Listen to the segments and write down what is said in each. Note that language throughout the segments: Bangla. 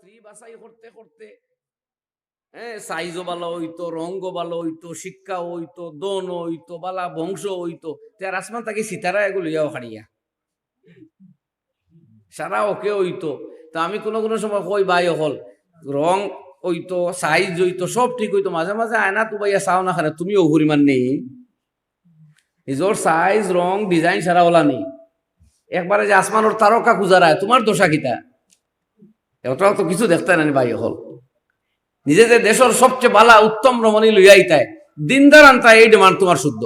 স্ত্রী বাছাই করতে করতে হ্যাঁ সাইজও ভালো হইতো রঙ্গ ভালো হইতো, শিক্ষা হইতো দন হইতো, বালা বংশ হইতো তার আসমান তাকে সীতারা এগুলো ইয়াও হারিয়া। সারা ওকে হইতো। তা আমি কোনো কোনো সময় কই, ভাই হল রং হইতো, সাইজ হইতো, সব ঠিক হইতো, মাঝে মাঝে আয়না তো ভাইয়া চাও না খানে তুমিও পরিমাণ নেই। নিজের সাইজ, রং, ডিজাইন সারা ওলা নেই। একবারে যে আসমানোর তারকা খুঁজারায় তোমার দোষা কিতা? এটাও তো কিছু দেখতে না ভাই হল। নিজে যে দেশের সবচেয়ে বালা উত্তম রমণী লইয়া আইতায় দিনদার আনতায় এই ডিমান্ড তোমার শুদ্ধ।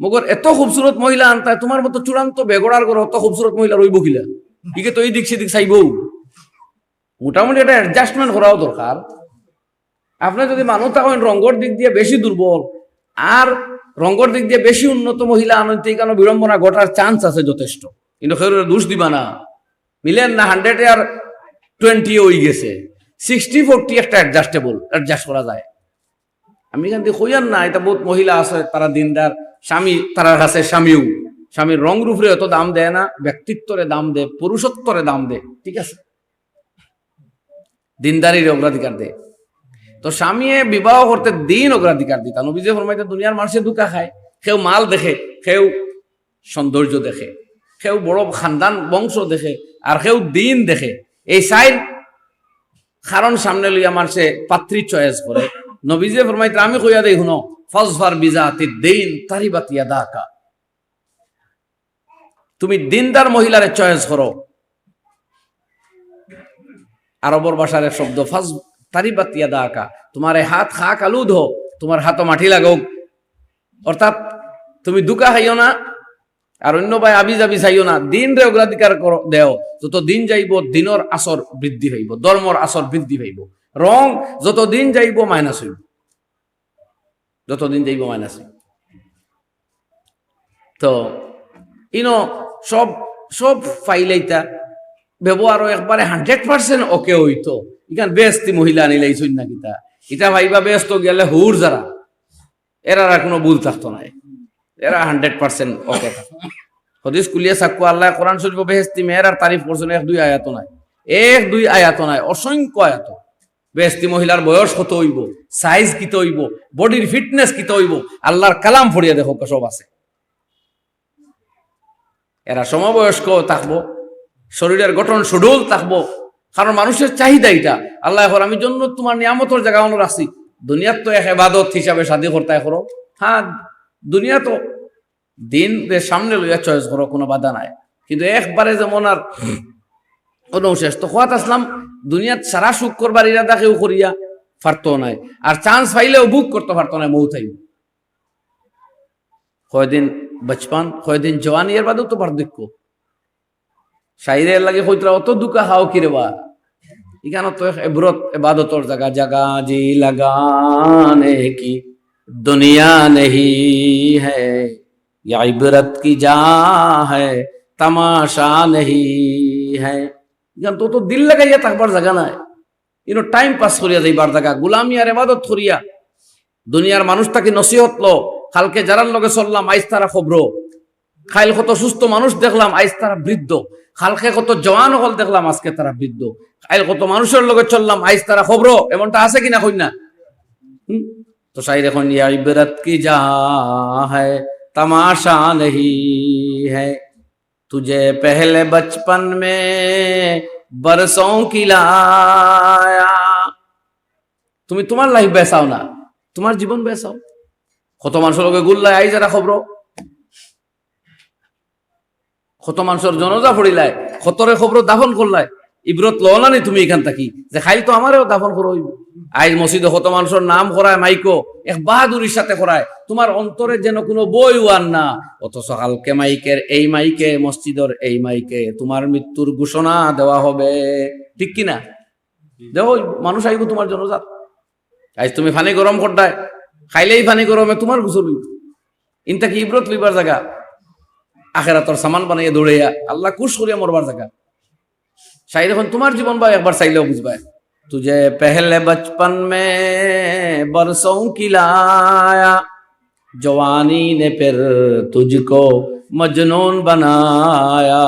মগর এত খুবসুরত মহিলা আনতায় তোমার মতো চূড়ান্ত বেগড়ার করে অত খুবসুরত মহিলা রইব কিলা? ইকে তো এই দিক সেদিক চাইব মোটামুটি এটা অ্যাডজাস্টমেন্ট করাও দরকার আপনি যদি মানুষ থাকেন রঙ্গর দিক দিয়ে বেশি দুর্বল আর রঙ্গর দিক দিয়ে বেশি উন্নত মহিলা আনতে কেন বিড়ম্বনা ঘটার চান্স আছে যথেষ্ট। কিন্তু খেয়ে দোষ দিবা না। মিলেন না হান্ড্রেডে আর টোয়েন্টি ওই গেছে। সিক্সটি ফোরটি একটা অ্যাডজাস্টেবল অ্যাডজাস্ট করা যায়। আমি এখান থেকে হইয়ান না, এটা বহুত মহিলা আছে, তারা দিনদার, স্বামী, তারা কাছে স্বামীও। স্বামীর রং রূপরে এত দাম দেয় না, ব্যক্তিত্বরে দাম দেয়, পুরুষত্বরে দাম দেয়, ঠিক আছে? দিনদারির অগ্রাধিকার দেয়। তো স্বামী বিবাহ করতে দিন অগ্রাধিকার দিতা নবীজে ফরমাইতে দুনিয়ার মানুষে দুকা খায়, কেউ মাল দেখে, কেউ সৌন্দর্য দেখে, কেউ বড় খানদান, বংশ দেখে, আর কেউ দিন দেখে। এই সাইড কারণ সামনে লইয়া মারছে, পাত্রী চয়েস করে। নবীজে ফরমাইতে আমি কইয়া দেই, শুনো, ফজফার বিজাতি দিন তারিবাতিয়া দাকা তুমি দিনদার মহিলারে চয়েস করো। আরবর ভাষার এক শব্দ, ফাজ তারিবাতিয়া দাকা তোমার হাত খা কালুদ হো তোমার হাত মাটি লাগুক। অর্থাৎ তুমি দুকা খাইও না আর অন্য ভাই আবি যাবি চাইও না। দিন রে অগ্রাধিকার দেও। যত দিন যাইব, দিনর আসর বৃদ্ধি হইব, ধর্মর আসর বৃদ্ধি হইব। রং, যত দিন যাইব, মাইনাস হইব। যত দিন যাইব, মাইনাস হইব। তো, ইনো সব সব ফাইলাইতা ব্যবহারও একবারে হান্ড্রেড পার্সেন্ট ওকে হইতো। ইখান বেস্তি মহিলা আনিলাই না কিতা ইটা ভাইবা ব্যস্ত গেলে হুর যারা। এরা কোনো ভুল থাকতো না। এরা হান্ড্রেড পার্সেন্ট ওকে হদিস কুলিয়া সাক্কু আল্লাহ কোরআন শরীফ বেহেস্তি মেয়ের আর তারিফ করছেন, এক দুই আয়াত নাই। এক দুই আয়াত নাই, অসংখ্য আয়াত। বেহেস্তি মহিলার বয়স কত হইব সাইজ কিতে হইব বডির ফিটনেস কিতে হইব, আল্লাহর কালাম ফড়িয়া দেখো সব আছে। এরা সমবয়স্ক থাকব, শরীরের গঠন সুডুল থাকব, কারণ মানুষের চাহিদা এটা আল্লাহ এখন, আমি জন্য তোমার নিয়ামতর জায়গা রাখছি। দুনিয়ার তো এক এবাদত হিসাবে শাদি করতে করো। হ্যাঁ দুনিয়া তো দিন সামনে লইয়া চয়েস করো, কোনো বাধা নাই। কিন্তু একবারে যেমন আর অনুশেষ তো খোয়াত আসলাম, দুনিয়াত সারা সুখ করবার ইরাদা কেউ করিয়া পারতো নাই। আর চান্স পাইলেও বুক করতে পারতো না মৌ থাইব কয়দিন বচপান, কয়দিন জওয়ানি, এর বাদেও তো পার্থক্য। শাইরের লাগে কইতরা, অত দুকা হাও কিরে বা? এখানে তো এব্রত এবাদতর জায়গা জায়গা জি লাগানে কি দুনিয়া নেহি হ্যায় ये इबरत की जा है तमाशा नहीं है এখান তো তো দিল লাগাইয়া থাকবার জায়গা নাই ইনো টাইম পাস করিয়া যাইবার জায়গা গুলামি আর এবাদত করিয়া দুনিয়ার মানুষ তাকে নসিহত লো কালকে যারার লগে চললাম আইস তারা খবর খাইল কত সুস্থ মানুষ দেখলাম আইস তারা বৃদ্ধ কালকে কত জওয়ান হল দেখলাম আজকে তারা বৃদ্ধ খাইল কত মানুষের লগে চললাম আইস তারা খবর এমনটা আছে কিনা কই না হুম? তো শাইর এখন ইয়া ইবরত কি যা है तमाशा नहीं है तुझे पहले बचपन में बरसों की लाया তুমি তোমার লাইফ বেসাও না তোমার জীবন বেসাও কত মানুষের লগে গুল্লাই আই যারা খবর কত মানুষের জনজা ফড়িলাই কতরে খবর দাফন করলাই ইব্রত লো না তুমি এখান থাকি? যে খাইল তো আমারও দাফন করো আইজ মসজিদে কত মানুষের নাম করায় মাইকো। এক বাহাদুরির সাথে করায় তোমার অন্তরে যেন কোনো বই ওয়ান না। অত সকালকে মাইকের এই মাইকে মসজিদের এই মাইকে তোমার মৃত্যুর ঘোষণা দেওয়া হবে। ঠিক কিনা দেখো মানুষ আইব তোমার জনজাত। আজ তুমি ফানি গরম করতায় খাইলেই ফানি গরমে তোমার গুছল ইনটা কি ইব্রত লইবার জায়গা আখেরা তোর সামান বানাইয়া দৌড়াইয়া আল্লাহ কুশ করিয়া মরবার জায়গা শাহিদ এখন তোমার জীবন বা একবার চাইলেও বুঝবায় तुझे पहले बचपन में बरसों की लाया जवानी ने फिर तुझको मजनून बनाया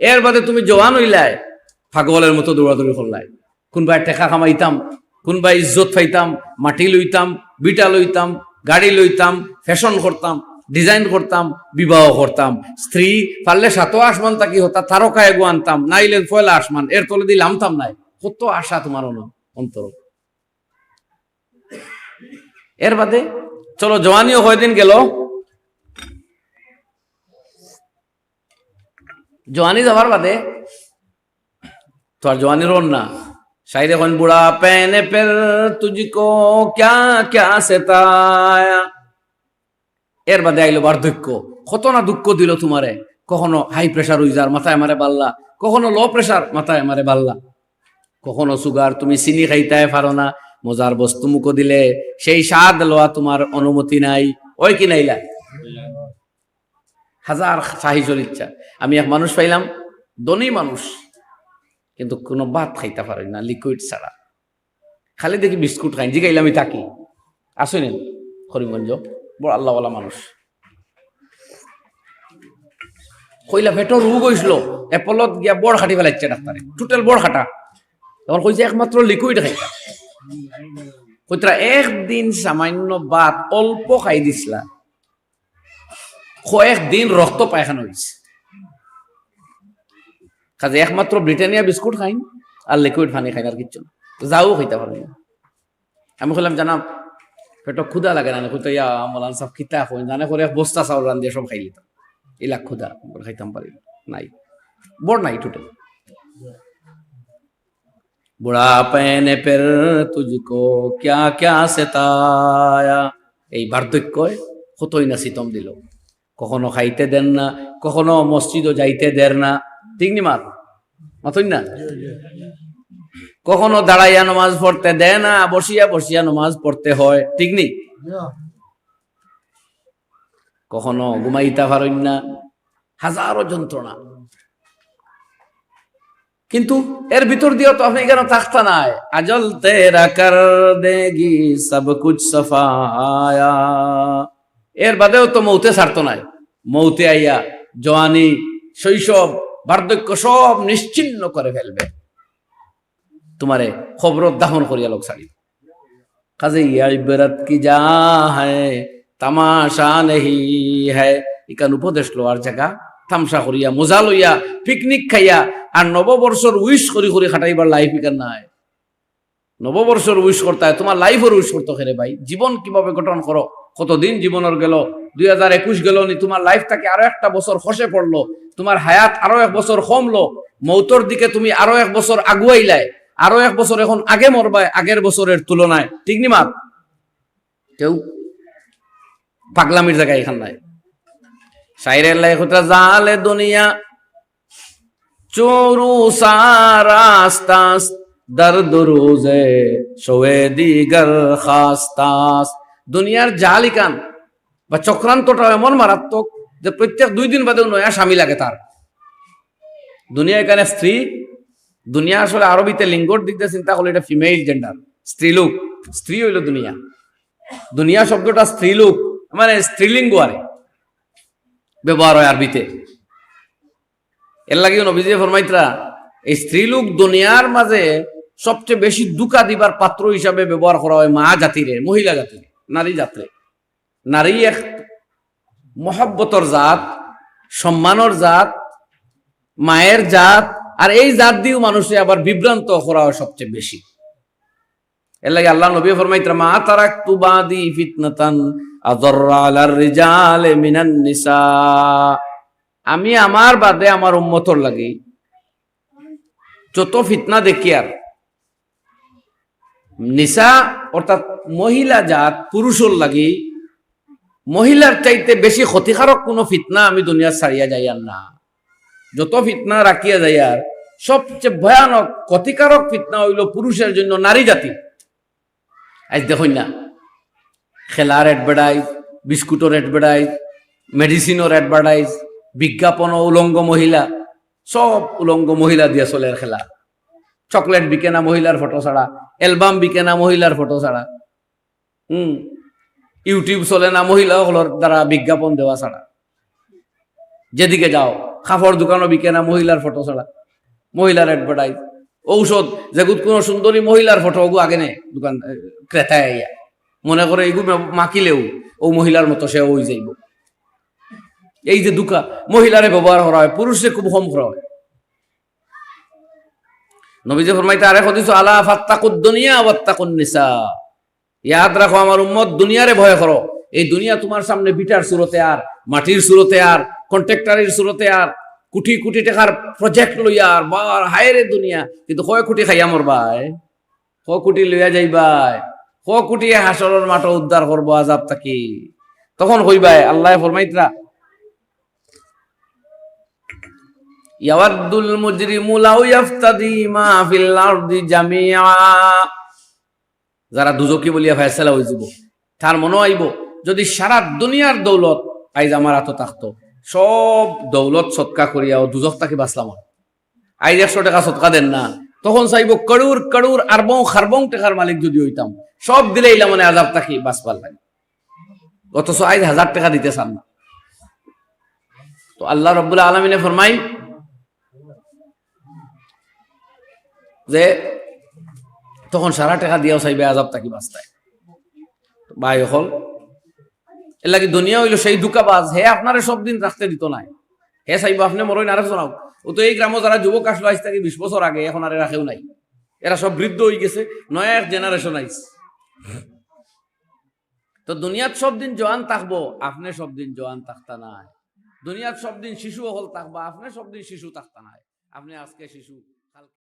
এর বাদে তুমি জওয়ান হইলাই পাগলের মতো দৌড়াদৌড়ি করলাই কোনবাই টেকা কামাইতাম কোনবাই ইজ্জত পাইতাম মাটি লইতাম বিটা লইতাম গাড়ি লইতাম ফ্যাশন করতাম ডিজাইন করতাম, বিবাহ করতাম। স্ত্রী পারলে সাতো আসমান তাকি হতা তারকা এগো আনতাম নাইলে পয়লা আসমান, এর তলে দিয়ে লামতাম নাই। কত আশা তোমার অন- অন্তর। এর বাদে, চলো জওয়ানিও কয়দিন গেল? জওয়ানি যাবার বাদে তো আর জওয়ানি রন না বুড়া পেনে পের তুঝকো ক্যা ক্যা সেতায়া? এর বাদে আইলো বার্ধক্য। কত না দুঃখ দিল তোমারে? কখনো হাই প্রেশার যার মাথায় মারে বাল্লা, কখনো লো প্রেশার মাথায় মারে বাল্লা। কখনো সুগার তুমি চিনি খাইতে পারো না, মজার বস্তু মুখো দিলে, সেই স্বাদ লওয়া তোমার অনুমতি নাই। ওই কি নাইলা? হাজার সাহিজর ইচ্ছা আমি এক মানুষ পাইলাম, ধনী মানুষ, কিন্তু কোনো ভাত খাইতে পারি না লিকুইড ছাড়া। খালি দেখি বিস্কুট খাই জিগাইলে আমি থাকি আসুন করিমগঞ্জ বড় আল্লাহওয়ালা মানুষ। কইলা পেটর রোগ হয়েছিল এপলত গিয়া বড় খাটি ফেলাইছে ডাক্তারে টোটাল বড় খাটা। তখন কইছে একমাত্র লিকুইড খাইতা কইতরা একদিন সামান্য ভাত অল্প খাই দিছিলা। কয়েকদিন রক্ত পায়খানা হয়েছে কাজে একমাত্র ব্রিটানিয়া বিস্কুট খাইন আর লিকুইড পানি খাইন আর কিচ্ছু যাও খাইতে পারেন আমি বললাম জানাব পেট ক্ষুদা লাগে না কইতো ইয়া মলান সব খিতা হই জানে করে বস্তা চাউল রান দিয়ে সব খাই লিতাম ইলাক ক্ষুদা খাইতাম পারি। নাই। বড় নাই টোটাল। বুড়া পেনে পের তুঝকো ক্যা ক্যা সেতায়া এই বার্ধক্যয় কতই না সিতম দিল। কখনো খাইতে দেন না, কখনো মসজিদও যাইতে দেন না। ঠিক নি মার মাতই না? কখনো দাঁড়াইয়া নমাজ পড়তে দেয় না, বসিয়া বসিয়া নমাজ পড়তে হয়, ঠিক নি? কখনো ঘুমাইতে পারেন না, হাজারো যন্ত্রণা। কিন্তু এর ভিতর দিয়েও তো আপনি কেন থাকতা নাই? আজল তেরা কর দেগি, সব কুছ সফায়া। এর বাদেও তো মৌতে ছাড়তো নাই। মৌতে আইয়া জওয়ানি, শৈশব, বার্ধক্য সব নিশ্চিন্ন করে ফেলবে। তোমারে খবর দাহন করিয়া লোক ছাড়ি কাজে ইবরত কি যা হ্যায় তামাশা নেহি হ্যায় ইকান উপদেশ লোয়ার জায়গা, তামসা করিয়া, মজা লইয়া, পিকনিক খাইয়া, আর নববর্ষর উইশ করি করি খাটাইবার লাইফ ইকান নাই। নববর্ষর উইশ করতে হয় তোমার লাইফের উইশ করতে খেরে ভাই। জীবন কীভাবে গঠন করো কতদিন জীবনের গেল, দুই হাজার একুশ গেল নি তোমার লাইফটাকে আরও একটা বছর খসে পড়ল তোমার হায়াত আরও এক বছর কমলো মৌতর দিকে তুমি আরও এক বছর আগুয়াইলাই আরও এক বছর এখন আগে মরবায় আগের বছরের তুলনায়। ঠিক নি মাপ কেউ পাগলামির জায়গায় এখান নাই। শাইরের লাই জালে দুনিয়া, চোরু সারাস্তাস দর্দ রোজে শোয়ে দিগর খাস্তাস। দুনিয়ার জালিকান বা চক্রান্তটা এমন মারাত্মক যে প্রত্যেক দুই দিন বাদে নয়া স্বামী লাগে তার। দুনিয়া এখানে স্ত্রী দুনিয়া আসলে আরবিতে লিঙ্গর দিক দিয়ে চিন্তা করলে এটা ফিমেল জেন্ডার স্ত্রীলোক। স্ত্রী হইল দুনিয়া। দুনিয়া শব্দটা স্ত্রীলোক মানে স্ত্রীলিঙ্গ আরে ব্যবহার হয় আরবিতে। এর লাগে নবীজি ফরমাইত্রা, এই স্ত্রীলোক দুনিয়ার মাঝে সবচেয়ে বেশি দুকা দিবার পাত্র হিসাবে ব্যবহার করা হয় মা জাতিরে, মহিলা জাতিরে, নারী জাতরে। নারী এক মহব্বতর জাত, সম্মানর জাত, মায়ের জাত আর এই জাত দিয়েও মানুষে আবার বিভ্রান্ত করা সবচেয়ে বেশি। এর লাগে আল্লাহ নবী ফরমাইত্রা মা তারাক তুবাদি ফিতনাতান আদররা আলার রিজালে আমি আমার বাদে আমার উম্মতর লাগি। যত ফিতনা দেখি আর, নিসা অর্থাৎ মহিলা জাত, পুরুষর লাগি, মহিলার চাইতে বেশি ক্ষতিকারক কোনো ফিতনা আমি দুনিয়া ছাড়িয়া যাই আর না। যত ফিতনা রাখিয়া যায় আর, সবচেয়ে ভয়ানক, ক্ষতিকারক ফিতনা হইল পুরুষের জন্য নারী জাতি। আজ দেখুন না, খেলার অ্যাডভার্টাইজ বিস্কুটের অ্যাডভার্টাইজ মেডিসিনের অ্যাডভার্টাইজ বিজ্ঞাপন উলঙ্গ মহিলা, সব উলঙ্গ মহিলা দিয়ে চলে খেলা। চকলেট বিকে না মহিলার ফটো ছাড়া অ্যালবাম বিকে না মহিলার ফটো ছাড়া। হুম ইউটিউব চলে না মহিলাগুলোর দ্বারা বিজ্ঞাপন দেওয়া ছাড়া। যেদিকে যাও কাপড় দোকানও বিকে না মহিলার ফটো ছাড়া মহিলার অ্যাডভার্টাইজ ঔষধ, যেগুত কোনো সুন্দরী মহিলার ফটো ওগু আগে নেই দোকান ক্রেতায় আইয়া। মনে করে এইগু মা- মাকিলেও ও মহিলার মতো সে ওই যাইব। এই যে দুকা মহিলারে ব্যবহার করা হয় পুরুষে খুব কম করা হয়। নবীজি ফরমাইতে আরে হদিস আলা ফাত্তাকুদ দুনিয়া ওয়াত্তাকুন নিসা ইয়াদ রাখো আমার উম্মত দুনিয়ারে ভয় করো এই দুনিয়া তোমার সামনে বিটার সুরতে আর মাটির সুরতে আর কন্ট্রাক্টরের সুরতে আর কোটি কোটি টাকার প্রজেক্ট লইয়া আর বার হায়রে দুনিয়া। কিন্তু কয় কোটি খাইয়া মরবাই ক কোটি লইয়া যাইবাই? ক কোটি হাসরের মাঠ উদ্ধার করব আজাব তাকি তখন হইবাই আল্লাহ ফরমাইতরা ইয়াওয়াদ্দুল মুজরিমু লাউ ইয়াফতাদি মা ফিল আরদি জামিআ। যারা দুজকি বলিয়া ফয়সালা যাব তার মনে আইব, যদি সারা দুনিয়ার দৌলত আইজ আমার হাতে থাকতো। সব দৌলত সৎকা করিয়া ও দুজক তাকে বাঁচলাম। আইজ একশো টাকা সৎকা দেন না। তখন চাইব করুর করুর আরবং খারবং টাকার মালিক যদি হইতাম। সব দিলে ইলা মানে আজাব তাকি বাঁচবার লাগে। অথচ আইজ হাজার টাকা দিতে চান না। তো আল্লাহ রব্বুল্লাহ আলমিনে ফরমাই যে, তখন সারা টাকা দিয়েও চাইবে, আজাব তাকি বাঁচতায়। ভাই হল এর লাগি দুনিয়া হইল সেই দুকাবাজ, হে আপনারে সব দিন রাখতে দিত নাই। হে চাইব আপনি মরই না শোনাও ও তো এই গ্রামে যারা যুবক আসলো, আজ থেকে বিশ বছর আগে, এখন আর রাখেও নাই। এরা সব বৃদ্ধ হয়ে গেছে, নয়া এক জেনারেশন আইস তো দুনিয়াত সব দিন জোয়ান থাকব, আপনি সব দিন জোয়ান থাকতা নাই। দুনিয়াত সব দিন শিশু হল থাকবা, আপনি সব দিন শিশু থাকতা নাই। আপনি আজকে শিশু